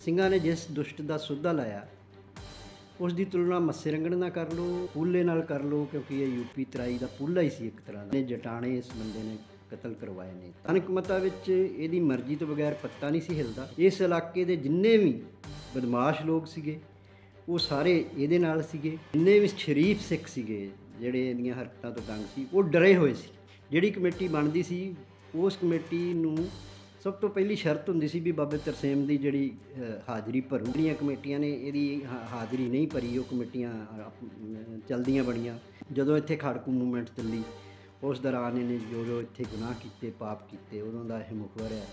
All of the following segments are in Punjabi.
ਸਿੰਘਾਂ ਨੇ ਜਿਸ ਦੁਸ਼ਟ ਦਾ ਸੁੱਧਾ ਲਾਇਆ, ਉਸ ਦੀ ਤੁਲਨਾ ਮੱਸੇ ਰੰਗਣ ਨਾਲ ਕਰ ਲਓ, ਪੂਲੇ ਨਾਲ ਕਰ ਲਓ, ਕਿਉਂਕਿ ਇਹ ਯੂਪੀ ਤਰਾਈ ਦਾ ਪੂਲਾ ਹੀ ਸੀ ਇੱਕ ਤਰ੍ਹਾਂ ਦਾ। ਜਟਾਣੇ ਇਸ ਬੰਦੇ ਨੇ ਕਤਲ ਕਰਵਾਏ ਨੇ। ਅਨਕਮਤਾ ਵਿੱਚ ਇਹਦੀ ਮਰਜ਼ੀ ਤੋਂ ਬਗੈਰ ਪੱਤਾ ਨਹੀਂ ਸੀ ਹਿਲਦਾ। ਇਸ ਇਲਾਕੇ ਦੇ ਜਿੰਨੇ ਵੀ ਬਦਮਾਸ਼ ਲੋਕ ਸੀਗੇ, ਉਹ ਸਾਰੇ ਇਹਦੇ ਨਾਲ ਸੀਗੇ। ਜਿੰਨੇ ਵੀ ਸ਼ਰੀਫ ਸਿੱਖ ਸੀਗੇ, ਜਿਹੜੇ ਇਹਦੀਆਂ ਹਰਕਤਾਂ ਤੋਂ ਤੰਗ ਸੀ, ਉਹ ਡਰੇ ਹੋਏ ਸੀ। ਜਿਹੜੀ ਕਮੇਟੀ ਬਣਦੀ ਸੀ, ਉਸ ਕਮੇਟੀ ਨੂੰ ਸਭ ਤੋਂ ਪਹਿਲੀ ਸ਼ਰਤ ਹੁੰਦੀ ਸੀ ਵੀ ਬਾਬੇ ਤਰਸੇਮ ਦੀ ਜਿਹੜੀ ਹਾਜ਼ਰੀ ਭਰੂ। ਜਿਹੜੀਆਂ ਕਮੇਟੀਆਂ ਨੇ ਇਹਦੀ ਹਾ- ਹਾਜ਼ਰੀ ਨਹੀਂ ਭਰੀ ਉਹ ਕਮੇਟੀਆਂ ਅ, ਚਲਦੀਆਂ ਬਣੀਆਂ। ਜਦੋਂ ਇੱਥੇ ਖੜਕੂ ਮੂਵਮੈਂਟ ਚੱਲੀ ਉਸ ਦੌਰਾਨ ਇਹਨੇ ਜੋ ਜੋ ਇੱਥੇ ਗੁਨਾਹ ਕੀਤੇ ਪਾਪ ਕੀਤੇ ਉਦੋਂ ਦਾ ਇਹ ਮੁਖਬਰ ਹੈ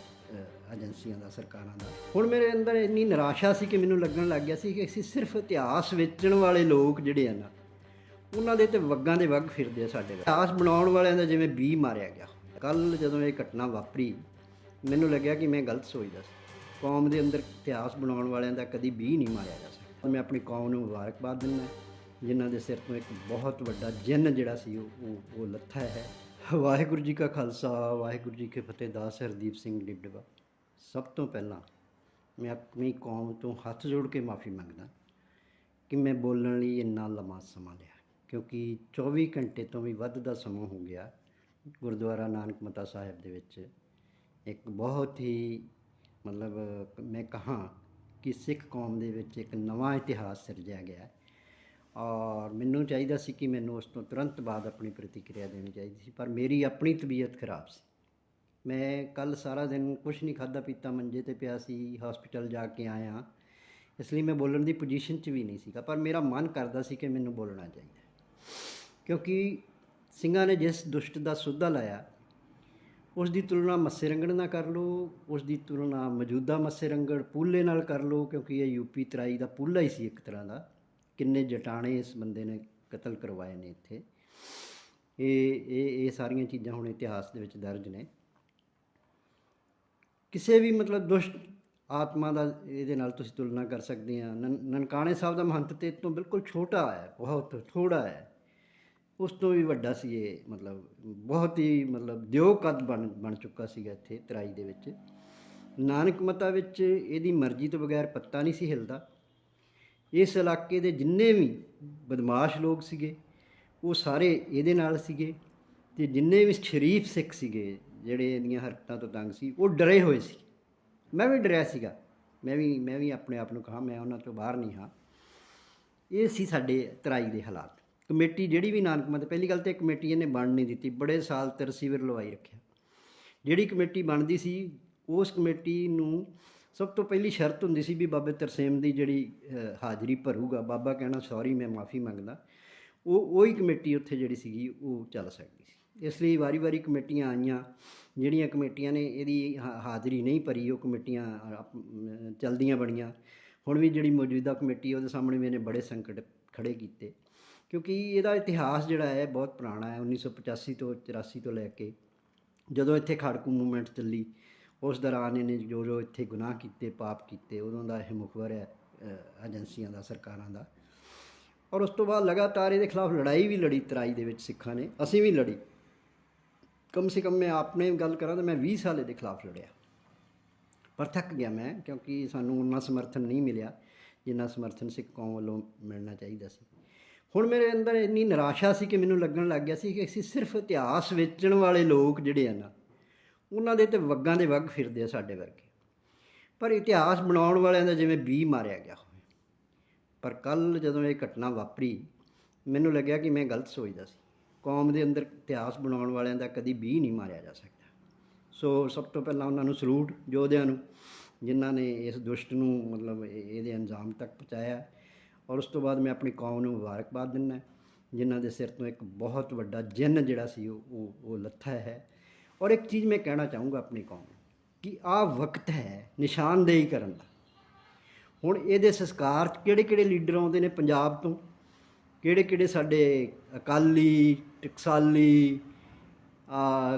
ਏਜੰਸੀਆਂ ਦਾ ਸਰਕਾਰਾਂ ਦਾ। ਹੁਣ ਮੇਰੇ ਅੰਦਰ ਇੰਨੀ ਨਿਰਾਸ਼ਾ ਸੀ ਕਿ ਮੈਨੂੰ ਲੱਗਣ ਲੱਗ ਗਿਆ ਸੀ ਕਿ ਅਸੀਂ ਸਿਰਫ ਇਤਿਹਾਸ ਵੇਚਣ ਵਾਲੇ ਲੋਕ ਜਿਹੜੇ ਆ ਨਾ ਉਹਨਾਂ ਦੇ ਤੇ ਵੱਗਾਂ ਦੇ ਵੱਗ ਫਿਰਦੇ ਆ ਸਾਡੇ ਇਤਿਹਾਸ ਬਣਾਉਣ ਵਾਲਿਆਂ ਦਾ ਜਿਵੇਂ ਬੀ ਮਾਰਿਆ ਗਿਆ। ਕੱਲ ਜਦੋਂ ਇਹ ਘਟਨਾ ਵਾਪਰੀ ਮੈਨੂੰ ਲੱਗਿਆ ਕਿ ਮੈਂ ਗਲਤ ਸੋਚਦਾ ਸੀ। ਕੌਮ ਦੇ ਅੰਦਰ ਇਤਿਹਾਸ ਬਣਾਉਣ ਵਾਲਿਆਂ ਦਾ ਕਦੀ ਵੀ ਨਹੀਂ ਮਾਰਿਆ ਜਾ ਸਕਦਾ। ਮੈਂ ਆਪਣੀ ਕੌਮ ਨੂੰ ਮੁਬਾਰਕਬਾਦ ਦਿੰਦਾ ਜਿਨ੍ਹਾਂ ਦੇ ਸਿਰ ਤੋਂ ਇੱਕ ਬਹੁਤ ਵੱਡਾ ਜਿੰਨ ਜਿਹੜਾ ਸੀ, ਉਹ, ਉਹ- ਉਹ ਲੱਥਾ ਹੈ। ਵਾਹਿਗੁਰੂ ਜੀ ਕਾ ਖਾਲਸਾ, ਵਾਹਿਗੁਰੂ ਜੀ ਕੀ ਫਤਿਹ। ਦਾਸ ਹਰਦੀਪ ਸਿੰਘ ਡਿਬਡਵਾ ਸਭ ਤੋਂ ਪਹਿਲਾਂ ਮੈਂ ਆਪਣੀ ਕੌਮ ਤੋਂ ਹੱਥ ਜੋੜ ਕੇ ਮਾਫੀ ਮੰਗਦਾ ਕਿ ਮੈਂ ਬੋਲਣ ਲਈ ਇੰਨਾ ਲੰਮਾ ਸਮਾਂ ਲਿਆ, ਕਿਉਂਕਿ 24 ਘੰਟੇ ਤੋਂ ਵੀ ਵੱਧ ਦਾ ਸਮਾਂ ਹੋ ਗਿਆ ਗੁਰਦੁਆਰਾ ਨਾਨਕ ਮਤਾ ਸਾਹਿਬ ਦੇ ਵਿੱਚ। ਇੱਕ ਬਹੁਤ ਹੀ ਮਤਲਬ ਮੈਂ ਕਹਾਂ ਕਿ ਸਿੱਖ ਕੌਮ ਦੇ ਵਿੱਚ ਇੱਕ ਨਵਾਂ ਇਤਿਹਾਸ ਸਿਰਜਿਆ ਗਿਆ ਔਰ ਮੈਨੂੰ ਚਾਹੀਦਾ ਸੀ ਕਿ ਮੈਨੂੰ ਉਸ ਤੋਂ ਤੁਰੰਤ ਬਾਅਦ ਆਪਣੀ ਪ੍ਰਤੀਕਿਰਿਆ ਦੇਣੀ ਚਾਹੀਦੀ ਸੀ, ਪਰ ਮੇਰੀ ਆਪਣੀ ਤਬੀਅਤ ਖਰਾਬ ਸੀ। ਮੈਂ ਕੱਲ ਸਾਰਾ ਦਿਨ ਕੁਝ ਨਹੀਂ ਖਾਦਾ ਪੀਤਾ, ਮੰਜੇ ਤੇ ਪਿਆ ਸੀ ਹਸਪੀਟਲ ਜਾ ਕੇ ਆਇਆ। ਇਸ ਲਈ ਮੈਂ ਬੋਲਣ ਦੀ ਪੋਜੀਸ਼ਨ 'ਚ ਵੀ ਨਹੀਂ ਸੀਗਾ, ਪਰ ਮੇਰਾ ਮਨ ਕਰਦਾ ਸੀ ਕਿ ਮੈਨੂੰ ਬੋਲਣਾ ਚਾਹੀਦਾ ਕਿਉਂਕਿ ਸਿੰਘਾਂ ਨੇ ਜਿਸ ਦੁਸ਼ਟ ਦਾ ਸੁੱਧਾ ਲਾਇਆ ਉਸ ਦੀ ਤੁਲਨਾ ਮੱਸੇ ਰੰਗੜ ਨਾਲ ਕਰ ਲਓ, ਉਸ ਦੀ ਤੁਲਨਾ ਮੌਜੂਦਾ ਮੱਸੇ ਰੰਗੜ ਪੂਲੇ ਨਾਲ ਕਰ ਲਓ, ਕਿਉਂਕਿ ਇਹ ਯੂਪੀ ਤਰਾਈ ਦਾ ਪੂਲਾ ਹੀ ਸੀ ਇੱਕ ਤਰ੍ਹਾਂ ਦਾ। ਕਿੰਨੇ ਜਟਾਣੇ ਇਸ ਬੰਦੇ ਨੇ ਕਤਲ ਕਰਵਾਏ ਨੇ ਇੱਥੇ। ਇਹ ਇਹ ਇਹ ਸਾਰੀਆਂ ਚੀਜ਼ਾਂ ਹੁਣ ਇਤਿਹਾਸ ਦੇ ਵਿੱਚ ਦਰਜ ਨੇ। ਕਿਸੇ ਵੀ ਮਤਲਬ ਦੁਸ਼ਟ ਆਤਮਾ ਦਾ ਇਹਦੇ ਨਾਲ ਤੁਸੀਂ ਤੁਲਨਾ ਕਰ ਸਕਦੇ ਆ। ਨਨ- ਨਨਕਾਣੇ ਸਾਹਿਬ ਦਾ ਮਹੰਤ ਤੇ ਇਹ ਤੋਂ ਬਿਲਕੁਲ ਛੋਟਾ ਹੈ, ਬਹੁਤ ਥੋੜਾ ਹੈ। ਉਸ ਤੋਂ ਵੀ ਵੱਡਾ ਸੀ ਇਹ, ਮਤਲਬ ਬਹੁਤ ਹੀ ਮਤਲਬ ਦਿਓ ਕਦ ਬਣ ਬਣ ਚੁੱਕਾ ਸੀਗਾ ਇੱਥੇ ਤਰਾਈ ਦੇ ਵਿੱਚ। ਨਾਨਕ ਮਤਾ ਵਿੱਚ ਇਹਦੀ ਮਰਜ਼ੀ ਤੋਂ ਬਗੈਰ ਪੱਤਾ ਨਹੀਂ ਸੀ ਹਿਲਦਾ। ਇਸ ਇਲਾਕੇ ਦੇ ਜਿੰਨੇ ਵੀ ਬਦਮਾਸ਼ ਲੋਕ ਸੀਗੇ, ਉਹ ਸਾਰੇ ਇਹਦੇ ਨਾਲ ਸੀਗੇ ਤੇ ਜਿੰਨੇ ਵੀ ਸ਼ਰੀਫ ਸਿੱਖ ਸੀਗੇ, ਜਿਹੜੇ ਇਹਦੀਆਂ ਹਰਕਤਾਂ ਤੋਂ ਤੰਗ ਸੀ, ਉਹ ਡਰੇ ਹੋਏ ਸੀ। ਮੈਂ ਵੀ ਡਰਿਆ ਸੀਗਾ। ਮੈਂ ਵੀ ਮੈਂ ਵੀ ਆਪਣੇ ਆਪ ਨੂੰ ਕਹਾ, ਮੈਂ ਉਹਨਾਂ ਤੋਂ ਬਾਹਰ ਨਹੀਂ ਹਾਂ। ਇਹ ਸੀ ਸਾਡੇ ਤਰਾਈ ਦੇ ਹਾਲਾਤ। ਕਮੇਟੀ ਜਿਹੜੀ ਵੀ ਨਾਨਕ ਮਤ ਪਹਿਲੀ ਗੱਲ ਤੇ ਕਮੇਟੀ ਇਹਨੇ ਬਣ ਨਹੀਂ ਦਿੱਤੀ, ਬੜੇ ਸਾਲ ਤਰਸੀਵਰ ਲਵਾਈ ਰੱਖਿਆ। ਜਿਹੜੀ ਕਮੇਟੀ ਬਣਦੀ ਸੀ, ਉਸ ਕਮੇਟੀ ਨੂੰ ਸਭ ਤੋਂ ਪਹਿਲੀ ਸ਼ਰਤ ਹੁੰਦੀ ਸੀ ਵੀ ਬਾਬੇ ਤਰਸੇਮ ਦੀ ਜਿਹੜੀ ਹਾਜ਼ਰੀ ਭਰੂਗਾ, ਬਾਬਾ ਕਹਿਣਾ ਸੌਰੀ ਮੈਂ ਮਾਫੀ ਮੰਗਦਾ, ਉਹ, ਉਹੀ ਕਮੇਟੀ ਉੱਥੇ ਜਿਹੜੀ ਸੀਗੀ, ਉਹ ਚੱਲ ਸਕਦੀ ਸੀ। ਇਸ ਲਈ ਵਾਰੀ-ਵਾਰੀ ਕਮੇਟੀਆਂ ਆਈਆਂ, ਜਿਹੜੀਆਂ ਕਮੇਟੀਆਂ ਨੇ ਇਹਦੀ ਹਾ- ਹਾਜ਼ਰੀ ਨਹੀਂ ਭਰੀ, ਉਹ ਕਮੇਟੀਆਂ ਆਪ- ਚਲਦੀਆਂ ਬਣੀਆਂ। ਹੁਣ ਵੀ ਜਿਹੜੀ ਮੌਜੂਦਾ ਕਮੇਟੀ ਉਹਦੇ ਸਾਹਮਣੇ ਮੈਨੇ ਬੜੇ ਸੰਕਟ ਖੜੇ ਕੀਤੇ। ਕਿਉਂਕਿ ਇਹਦਾ ਇਤਿਹਾਸ ਜਿਹੜਾ ਹੈ ਬਹੁਤ ਪੁਰਾਣਾ ਹੈ 1985 ਤੋਂ 84 ਤੋਂ ਲੈ ਕੇ ਜਦੋਂ ਇੱਥੇ ਖੜਕੂ ਮੂਵਮੈਂਟ ਚੱਲੀ, ਉਸ ਦੌਰਾਨ ਇਹਨੇ ਜੋ ਜੋ ਇੱਥੇ ਗੁਨਾਹ ਕੀਤੇ, ਪਾਪ ਕੀਤੇ, ਉਦੋਂ ਦਾ ਇਹ ਮੁਖਬਰ ਹੈ ਏਜੰਸੀਆਂ ਦਾ, ਸਰਕਾਰਾਂ ਦਾ। ਔਰ ਉਸ ਤੋਂ ਬਾਅਦ ਲਗਾਤਾਰ ਇਹਦੇ ਖਿਲਾਫ ਲੜਾਈ ਵੀ ਲੜੀ, ਤਰਾਈ ਦੇ ਵਿੱਚ ਸਿੱਖਾਂ ਨੇ, ਅਸੀਂ ਵੀ ਲੜੀ। ਕਮ ਸੇ ਕਮ ਮੈਂ ਆਪਣੇ ਗੱਲ ਕਰਾਂ ਤਾਂ ਮੈਂ 20 ਸਾਲ ਇਹਦੇ ਖਿਲਾਫ ਲੜਿਆ। ਪਰ ਥੱਕ ਗਿਆ ਮੈਂ, ਕਿਉਂਕਿ ਸਾਨੂੰ ਉਨਾ ਸਮਰਥਨ ਨਹੀਂ ਮਿਲਿਆ, ਜਿੰਨਾ ਸਮਰਥਨ ਸਿੱਖ ਕੌਮ ਵੱਲੋਂ ਮਿਲਣਾ ਚਾਹੀਦਾ ਸੀ। ਹੁਣ ਮੇਰੇ ਅੰਦਰ ਇੰਨੀ ਨਿਰਾਸ਼ਾ ਸੀ ਕਿ ਮੈਨੂੰ ਲੱਗਣ ਲੱਗ ਗਿਆ ਸੀ ਕਿ ਅਸੀਂ ਸਿਰਫ ਇਤਿਹਾਸ ਵੇਚਣ ਵਾਲੇ ਲੋਕ ਜਿਹੜੇ ਆ ਨਾ, ਉਹਨਾਂ ਦੇ ਤੇ ਵੱਗਾਂ ਦੇ ਵੱਗ ਫਿਰਦੇ ਆ ਸਾਡੇ ਵਰਗੇ। ਪਰ ਇਤਿਹਾਸ ਬਣਾਉਣ ਵਾਲਿਆਂ ਦਾ ਜਿਵੇਂ ਬੀ ਮਾਰਿਆ ਗਿਆ ਹੋਵੇ। ਪਰ ਕੱਲ ਜਦੋਂ ਇਹ ਘਟਨਾ ਵਾਪਰੀ, ਮੈਨੂੰ ਲੱਗਿਆ ਕਿ ਮੈਂ ਗਲਤ ਸੋਚਦਾ ਸੀ। ਕੌਮ ਦੇ ਅੰਦਰ ਇਤਿਹਾਸ ਬਣਾਉਣ ਵਾਲਿਆਂ ਦਾ ਕਦੀ ਬੀ ਨਹੀਂ ਮਾਰਿਆ ਜਾ ਸਕਦਾ। ਸੋ ਸਭ ਤੋਂ ਪਹਿਲਾਂ ਉਹਨਾਂ ਨੂੰ ਸਲੂਟ, ਯੋਧਿਆਂ ਨੂੰ, ਜਿਨ੍ਹਾਂ ਨੇ ਇਸ ਦੁਸ਼ਟ ਨੂੰ ਮਤਲਬ ਇਹਦੇ ਅੰਜਾਮ ਤੱਕ ਪਹੁੰਚਾਇਆ। ਔਰ ਉਸ ਤੋਂ ਬਾਅਦ ਮੈਂ ਆਪਣੀ ਕੌਮ ਨੂੰ ਮੁਬਾਰਕਬਾਦ ਦਿੰਦਾ ਜਿਨ੍ਹਾਂ ਦੇ ਸਿਰ ਤੋਂ ਇੱਕ ਬਹੁਤ ਵੱਡਾ ਜਿੰਨ ਜਿਹੜਾ ਸੀ ਉਹ ਉਹ ਉਹ ਲੱਥਾ ਹੈ। ਔਰ ਇੱਕ ਚੀਜ਼ ਮੈਂ ਕਹਿਣਾ ਚਾਹੂੰਗਾ ਆਪਣੀ ਕੌਮ ਕਿ ਆਹ ਵਕਤ ਹੈ ਨਿਸ਼ਾਨਦੇਹੀ ਕਰਨ ਦਾ। ਹੁਣ ਇਹਦੇ ਸੰਸਕਾਰ 'ਚ ਕਿਹੜੇ ਕਿਹੜੇ ਲੀਡਰ ਆਉਂਦੇ ਨੇ ਪੰਜਾਬ ਤੋਂ? ਕਿਹੜੇ ਕਿਹੜੇ ਸਾਡੇ ਅਕਾਲੀ, ਟਕਸਾਲੀ, ਆ,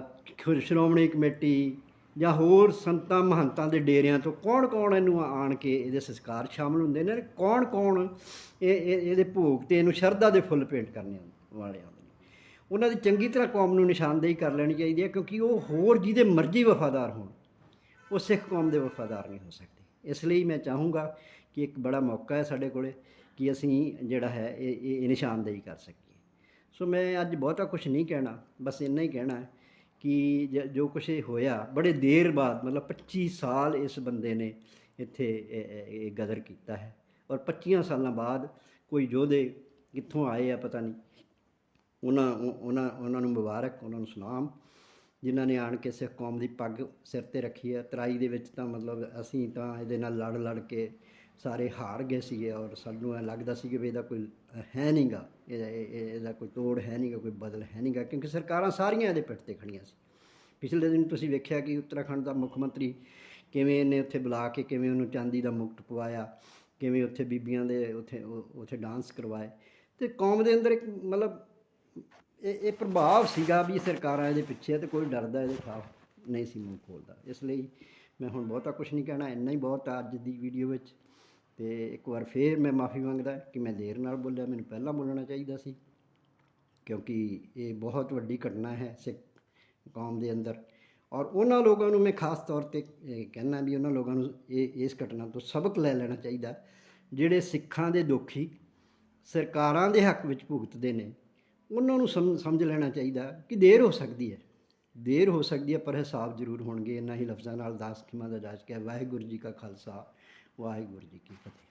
ਸ਼੍ਰੋਮਣੀ ਕਮੇਟੀ ਜਾਂ ਹੋਰ ਸੰਤਾਂ ਮਹੰਤਾਂ ਦੇ ਡੇਰਿਆਂ ਤੋਂ ਕੌਣ ਕੌਣ ਇਹਨੂੰ ਆਣ ਕੇ ਇਹਦੇ ਸੰਸਕਾਰ ਸ਼ਾਮਲ ਹੁੰਦੇ ਨੇ? ਕੌਣ ਕੌਣ ਇਹ ਇਹ- ਇਹਦੇ ਭੋਗ ਤੇ ਇਹਨੂੰ ਸ਼ਰਧਾ ਦੇ ਫੁੱਲ ਭੇਂਟ ਕਰਨੇ ਵਾਲੇ ਆਉਂਦੇ ਨੇ? ਉਹਨਾਂ ਦੀ ਚੰਗੀ ਤਰ੍ਹਾਂ ਕੌਮ ਨੂੰ ਨਿਸ਼ਾਨਦੇਹੀ ਕਰ ਲੈਣੀ ਚਾਹੀਦੀ ਹੈ ਕਿਉਂਕਿ ਉਹ ਹੋਰ ਜਿਹਦੇ ਮਰਜ਼ੀ ਵਫਾਦਾਰ ਹੋਣ, ਉਹ ਸਿੱਖ ਕੌਮ ਦੇ ਵਫਾਦਾਰ ਨਹੀਂ ਹੋ ਸਕਦੇ। ਇਸ ਲਈ ਮੈਂ ਚਾਹੂੰਗਾ ਕਿ ਇੱਕ ਬੜਾ ਮੌਕਾ ਹੈ ਸਾਡੇ ਕੋਲੇ ਕਿ ਅਸੀਂ ਜਿਹੜਾ ਹੈ ਇਹ ਇਹ ਇਹ ਨਿਸ਼ਾਨਦੇਹੀ ਕਰ ਸਕੀਏ। ਸੋ ਮੈਂ ਅੱਜ ਬਹੁਤਾ ਕੁਝ ਨਹੀਂ ਕਹਿਣਾ, ਬਸ ਇੰਨਾ ਹੀ ਕਹਿਣਾ ਹੈ ਕਿ ਜ- ਜੋ ਕੁਛ ਇਹ ਹੋਇਆ, ਬੜੇ ਦੇਰ ਬਾਅਦ, ਮਤਲਬ 25 ਸਾਲ ਇਸ ਬੰਦੇ ਨੇ ਇੱਥੇ ਇਹ- ਗਦਰ ਕੀਤਾ ਹੈ। ਔਰ 25 ਸਾਲਾਂ ਬਾਅਦ ਕੋਈ ਯੋਧੇ ਕਿੱਥੋਂ ਆਏ ਆ ਪਤਾ ਨਹੀਂ। ਉਹਨਾਂ ਉਹਨਾਂ ਉਹਨਾਂ ਨੂੰ ਮੁਬਾਰਕ, ਉਹਨਾਂ ਨੂੰ ਸਲਾਮ, ਜਿਨ੍ਹਾਂ ਨੇ ਆਣ ਕੇ ਸਿੱਖ ਕੌਮ ਦੀ ਪੱਗ ਸਿਰ ਤੇ ਰੱਖੀ ਹੈ ਤਰਾਈ ਦੇ ਵਿੱਚ ਤਾਂ ਮਤਲਬ ਅਸੀਂ ਤਾਂ ਇਹਦੇ ਨਾਲ ਲੜ ਲੜ ਕੇ ਸਾਰੇ ਹਾਰ ਗਏ ਸੀਗੇ ਔਰ ਸਾਨੂੰ ਇਹ ਲੱਗਦਾ ਸੀ ਕਿ ਵੀ ਇਹਦਾ ਕੋਈ ਹੈ ਨਹੀਂਗਾ ਇਹਦਾ ਕੋਈ ਤੋੜ ਹੈ ਨਹੀਂਗਾ ਕੋਈ ਬਦਲ ਹੈ ਨਹੀਂਗਾ ਕਿਉਂਕਿ ਸਰਕਾਰਾਂ ਸਾਰੀਆਂ ਇਹਦੇ ਪਿੱਠ ਤੇ ਖੜੀਆਂ ਸੀ। ਪਿਛਲੇ ਦਿਨ ਤੁਸੀਂ ਵੇਖਿਆ ਕਿ ਉੱਤਰਾਖੰਡ ਦਾ ਮੁੱਖ ਮੰਤਰੀ ਕਿਵੇਂ ਇਹਨੇ ਉੱਥੇ ਬੁਲਾ ਕੇ ਕਿਵੇਂ ਉਹਨੂੰ ਚਾਂਦੀ ਦਾ ਮੁਕਟ ਪਵਾਇਆ, ਕਿਵੇਂ ਉੱਥੇ ਬੀਬੀਆਂ ਦੇ ਉੱਥੇ ਉੱਥੇ ਡਾਂਸ ਕਰਵਾਏ। ਤੇ ਕੌਮ ਦੇ ਅੰਦਰ ਇੱਕ ਮਤਲਬ ਇਹ ਇਹ ਪ੍ਰਭਾਵ ਸੀਗਾ ਵੀ ਸਰਕਾਰਾਂ ਇਹਦੇ ਪਿੱਛੇ ਆ ਤੇ ਕੋਈ ਡਰਦਾ ਇਹਦੇ ਖਿਲਾਫ ਨਹੀਂ ਸੀ ਮੂੰਹ ਖੋਲਦਾ। ਇਸ ਲਈ ਮੈਂ ਹੁਣ ਬਹੁਤਾ ਕੁਝ ਨਹੀਂ ਕਹਿਣਾ, ਇੰਨਾ ਹੀ ਬਹੁਤ ਅੱਜ ਦੀ ਵੀਡੀਓ ਵਿੱਚ। ਤੇ ਇੱਕ ਵਾਰ ਫੇਰ ਮੈਂ ਮਾਫੀ ਮੰਗਦਾ ਕਿ ਮੈਂ ਦੇਰ ਨਾਲ ਬੋਲਿਆ, ਮੈਨੂੰ ਪਹਿਲਾਂ ਬੋਲਣਾ ਚਾਹੀਦਾ ਸੀ। ਕਿਉਂਕਿ ਇਹ ਬਹੁਤ ਵੱਡੀ ਘਟਨਾ ਹੈ ਸਿੱਖ ਕੌਮ ਦੇ ਅੰਦਰ। ਔਰ ਉਹਨਾਂ ਲੋਕਾਂ ਨੂੰ ਮੈਂ ਖਾਸ ਤੌਰ ਤੇ ਇਹ ਕਹਿਣਾ ਵੀ ਉਹਨਾਂ ਲੋਕਾਂ ਨੂੰ ਇਹ, ਇਸ ਘਟਨਾ ਤੋਂ ਸਬਕ ਲੈ ਲੈਣਾ ਚਾਹੀਦਾ, ਜਿਹੜੇ ਸਿੱਖਾਂ ਦੇ ਦੁਖੀ ਸਰਕਾਰਾਂ ਦੇ ਹੱਕ ਵਿੱਚ ਭੁਗਤਦੇ ਨੇ, ਉਹਨਾਂ ਨੂੰ ਸਮ- ਸਮਝ ਲੈਣਾ ਚਾਹੀਦਾ ਕਿ ਦੇਰ ਹੋ ਸਕਦੀ ਹੈ। ਦੇਰ ਹੋ ਸਕਦੀ ਹੈ ਪਰ ਹਿਸਾਬ ਜ਼ਰੂਰ ਹੋਣਗੇ। ਇਹਨਾਂ ਹੀ ਲਫ਼ਜ਼ਾਂ ਨਾਲ ਦਾਸ ਖਿਮਾ ਦਾ ਜਾਜ ਕੇ ਵਾਹਿਗੁਰੂ ਜੀ ਕਾ ਖਾਲਸਾ। ਵਾਹਿਗੁਰੂ ਜੀ ਕੀ ਫਤਿਹ।